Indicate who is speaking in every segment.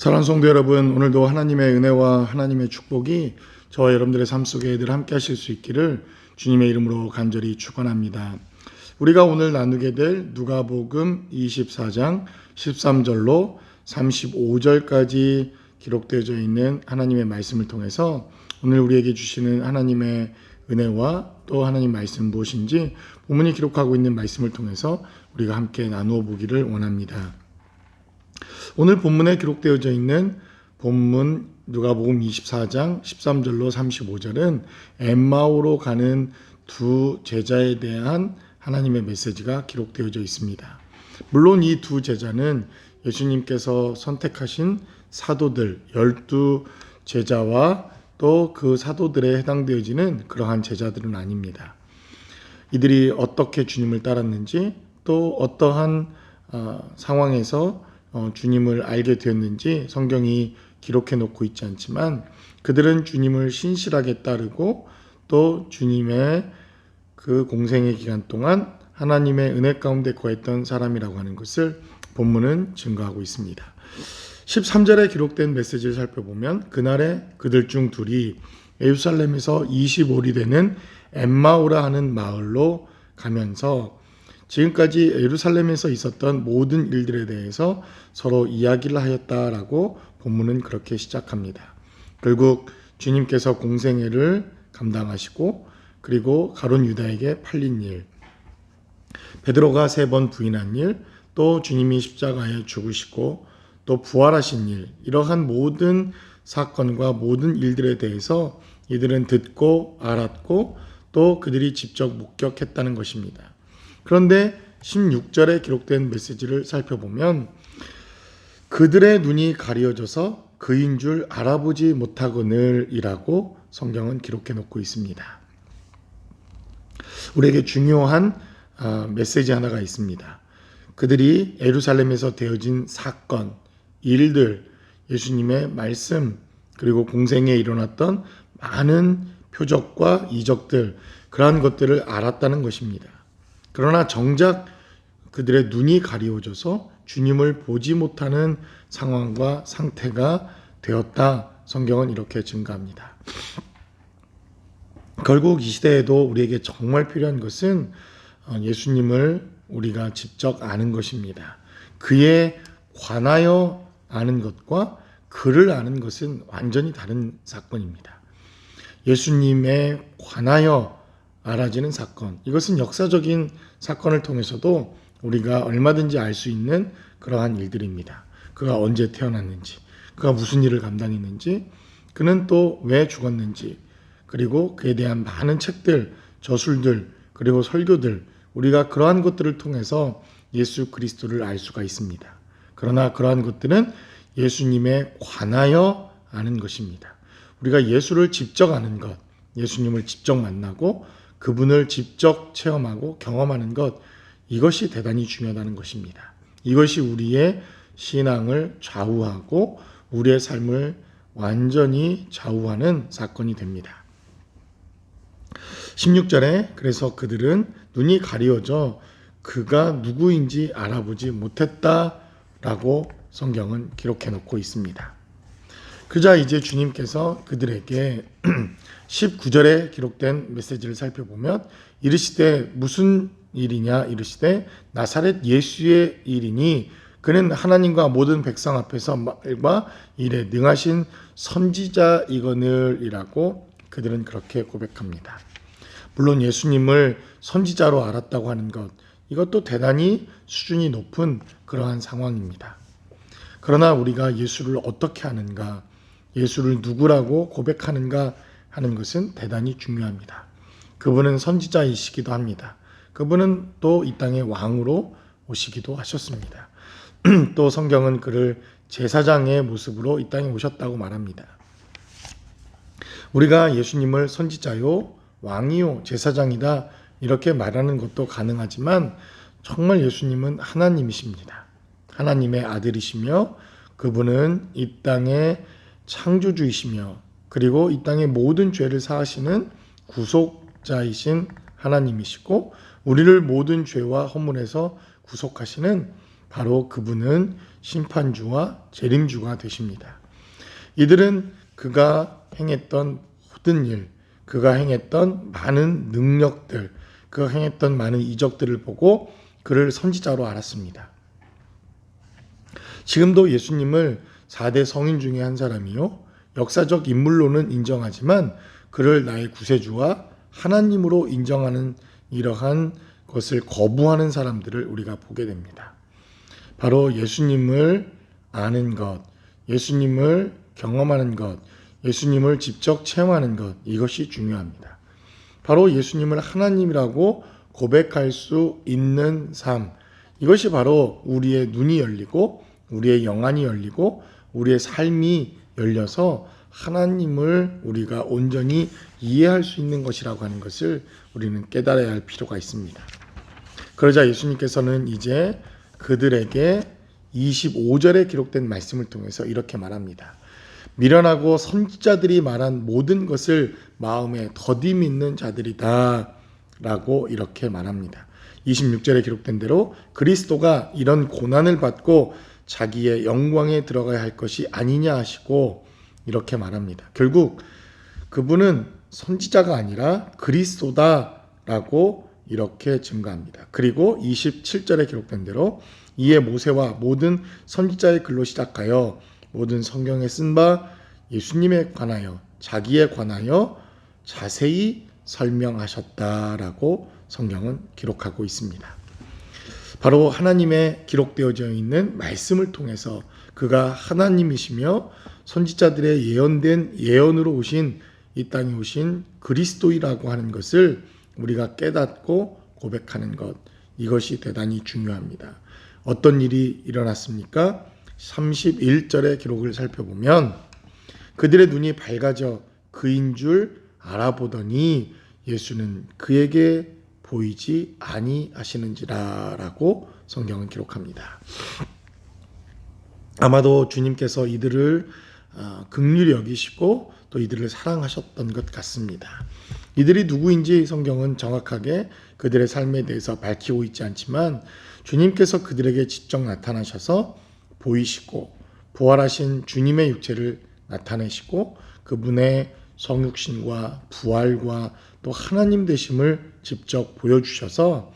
Speaker 1: 사랑하는 성도 여러분, 오늘도 하나님의 은혜와 하나님의 축복이 저와 여러분들의 삶 속에 늘 함께 하실 수 있기를 주님의 이름으로 간절히 축원합니다. 우리가 오늘 나누게 될 누가복음 24장 13절로 35절까지 기록되어져 있는 하나님의 말씀을 통해서 오늘 우리에게 주시는 하나님의 은혜와 또 하나님 말씀 무엇인지 본문이 기록하고 있는 말씀을 통해서 우리가 함께 나누어 보기를 원합니다. 오늘 본문에 기록되어져 있는 본문 누가복음 24장 13절로 35절은 엠마오로 가는 두 제자에 대한 하나님의 메시지가 기록되어져 있습니다. 물론 이 두 제자는 예수님께서 선택하신 사도들 열두 제자와 또 그 사도들에 해당되어지는 그러한 제자들은 아닙니다. 이들이 어떻게 주님을 따랐는지 또 어떠한 어, 상황에서 어, 주님을 알게 되었는지 성경이 기록해 놓고 있지 않지만 그들은 주님을 신실하게 따르고 또 주님의 그 공생의 기간 동안 하나님의 은혜 가운데 거했던 사람이라고 하는 것을 본문은 증거하고 있습니다. 13절에 기록된 메시지를 살펴보면 그날에 그들 중 둘이 예루살렘에서 25리 되는 엠마오라 하는 마을로 가면서 지금까지 예루살렘에서 있었던 모든 일들에 대해서 서로 이야기를 하였다라고 본문은 그렇게 시작합니다. 결국 주님께서 공생애를 감당하시고 그리고 가론 유다에게 팔린 일, 베드로가 세 번 부인한 일, 또 주님이 십자가에 죽으시고 또 부활하신 일, 이러한 모든 사건과 모든 일들에 대해서 이들은 듣고 알았고 또 그들이 직접 목격했다는 것입니다. 그런데 16절에 기록된 메시지를 살펴보면 그들의 눈이 가려져서 그인 줄 알아보지 못하거늘이라고 성경은 기록해 놓고 있습니다. 우리에게 중요한 아, 메시지 하나가 있습니다. 그들이 예루살렘에서 되어진 사건, 일들, 예수님의 말씀, 그리고 공생에 일어났던 많은 표적과 이적들, 그러한 것들을 알았다는 것입니다. 그러나 정작 그들의 눈이 가리워져서 주님을 보지 못하는 상황과 상태가 되었다. 성경은 이렇게 증가합니다. 결국 이 시대에도 우리에게 정말 필요한 것은 어, 예수님을 우리가 직접 아는 것입니다. 그에 관하여 아는 것과 그를 아는 것은 완전히 다른 사건입니다. 예수님에 관하여 알아지는 사건. 이것은 역사적인 사건을 통해서도 우리가 얼마든지 알 수 있는 그러한 일들입니다. 그가 언제 태어났는지, 그가 무슨 일을 감당했는지, 그는 또 왜 죽었는지, 그리고 그에 대한 많은 책들, 저술들, 그리고 설교들, 우리가 그러한 것들을 통해서 예수 그리스도를 알 수가 있습니다. 그러나 그러한 것들은 예수님에 관하여 아는 것입니다. 우리가 예수를 직접 아는 것, 예수님을 직접 만나고 그분을 직접 체험하고 경험하는 것, 이것이 대단히 중요하다는 것입니다. 이것이 우리의 신앙을 좌우하고 우리의 삶을 완전히 좌우하는 사건이 됩니다. 16절에 그래서 그들은 눈이 가리워져 그가 누구인지 알아보지 못했다라고 성경은 기록해 놓고 있습니다. 그자 이제 주님께서 그들에게 19절에 기록된 메시지를 살펴보면 이르시되 무슨 일이냐 이르시되 나사렛 예수의 일이니 그는 하나님과 모든 백성 앞에서 말과 일에 능하신 선지자이거늘이라고 그들은 그렇게 고백합니다. 물론 예수님을 선지자로 알았다고 하는 것 이것도 대단히 수준이 높은 그러한 상황입니다. 그러나 우리가 예수를 어떻게 하는가, 예수를 누구라고 고백하는가 하는 것은 대단히 중요합니다. 그분은 선지자이시기도 합니다. 그분은 또 이 땅의 왕으로 오시기도 하셨습니다. 또 성경은 그를 제사장의 모습으로 이 땅에 오셨다고 말합니다. 우리가 예수님을 선지자요, 왕이요, 제사장이다 이렇게 말하는 것도 가능하지만 정말 예수님은 하나님이십니다. 하나님의 아들이시며 그분은 이 땅의 창조주이시며 그리고 이 땅의 모든 죄를 사하시는 구속자이신 하나님이시고 우리를 모든 죄와 허물에서 구속하시는 바로 그분은 심판주와 재림주가 되십니다. 이들은 그가 행했던 모든 일, 그가 행했던 많은 능력들, 그가 행했던 많은 이적들을 보고 그를 선지자로 알았습니다. 지금도 예수님을 4대 성인 중에 한 사람이요. 역사적 인물로는 인정하지만 그를 나의 구세주와 하나님으로 인정하는 이러한 것을 거부하는 사람들을 우리가 보게 됩니다. 바로 예수님을 아는 것, 예수님을 경험하는 것, 예수님을 직접 체험하는 것, 이것이 중요합니다. 바로 예수님을 하나님이라고 고백할 수 있는 삶, 이것이 바로 우리의 눈이 열리고, 우리의 영안이 열리고, 우리의 삶이 열려서 하나님을 우리가 온전히 이해할 수 있는 것이라고 하는 것을 우리는 깨달아야 할 필요가 있습니다. 그러자 예수님께서는 이제 그들에게 25절에 기록된 말씀을 통해서 이렇게 말합니다. 미련하고 선지자들이 말한 모든 것을 마음에 더디 믿는 자들이다. 라고 이렇게 말합니다. 26절에 기록된 대로 그리스도가 이런 고난을 받고 자기의 영광에 들어가야 할 것이 아니냐 하시고 이렇게 말합니다. 결국 그분은 선지자가 아니라 그리스도다라고 이렇게 증가합니다. 그리고 27절에 기록된 대로 이에 모세와 모든 선지자의 글로 시작하여 모든 성경에 쓴 바 예수님에 관하여 자기에 관하여 자세히 설명하셨다라고 성경은 기록하고 있습니다. 바로 하나님의 기록되어져 있는 말씀을 통해서 그가 하나님이시며 선지자들의 예언된 예언으로 오신 이 땅에 오신 그리스도이라고 하는 것을 우리가 깨닫고 고백하는 것 이것이 대단히 중요합니다. 어떤 일이 일어났습니까? 31절의 기록을 살펴보면 그들의 눈이 밝아져 그인 줄 알아보더니 예수는 그에게 보이지 아니하시는지라라고 성경은 기록합니다. 아마도 주님께서 이들을 어, 극률히 여기시고 또 이들을 사랑하셨던 것 같습니다. 이들이 누구인지 성경은 정확하게 그들의 삶에 대해서 밝히고 있지 않지만 주님께서 그들에게 직접 나타나셔서 보이시고 부활하신 주님의 육체를 나타내시고 그분의 성육신과 부활과 또 하나님 되심을 직접 보여주셔서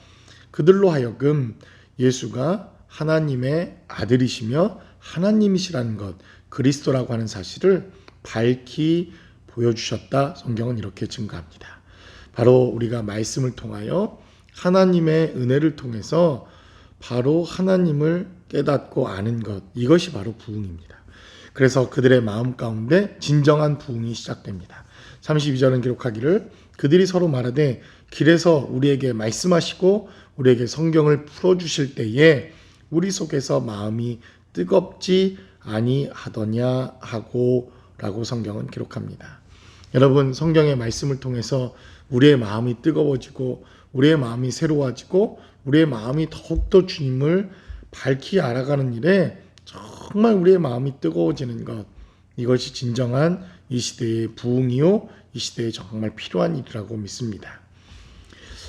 Speaker 1: 그들로 하여금 예수가 하나님의 아들이시며 하나님이시라는 것, 그리스도라고 하는 사실을 밝히 보여주셨다. 성경은 이렇게 증가합니다. 바로 우리가 말씀을 통하여 하나님의 은혜를 통해서 바로 하나님을 깨닫고 아는 것, 이것이 바로 부흥입니다. 그래서 그들의 마음 가운데 진정한 부흥이 시작됩니다. 32절은 기록하기를 그들이 서로 말하되 길에서 우리에게 말씀하시고 우리에게 성경을 풀어 주실 때에 우리 속에서 마음이 뜨겁지 아니하더냐 하고 라고 성경은 기록합니다. 여러분 성경의 말씀을 통해서 우리의 마음이 뜨거워지고 우리의 마음이 새로워지고 우리의 마음이 더욱더 주님을 밝히 알아가는 일에 정말 우리의 마음이 뜨거워지는 것 이것이 진정한 이 시대의 부흥이요 이 시대에 정말 필요한 일이라고 믿습니다.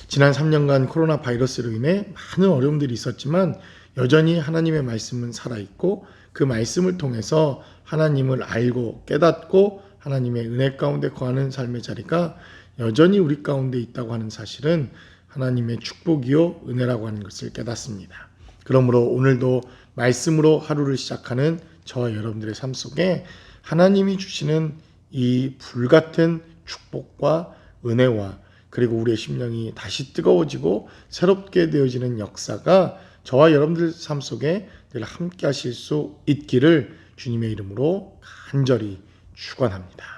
Speaker 1: 지난 3년간 코로나 바이러스로 인해 많은 어려움들이 있었지만 여전히 하나님의 말씀은 살아있고 그 말씀을 통해서 하나님을 알고 깨닫고 하나님의 은혜 가운데 거하는 삶의 자리가 여전히 우리 가운데 있다고 하는 사실은 하나님의 축복이요 은혜라고 하는 것을 깨닫습니다. 그러므로 오늘도 말씀으로 하루를 시작하는 저와 여러분들의 삶 속에 하나님이 주시는 이 불같은 축복과 은혜와 그리고 우리의 심령이 다시 뜨거워지고 새롭게 되어지는 역사가 저와 여러분들 삶 속에 늘 함께 하실 수 있기를 주님의 이름으로 간절히 축원합니다.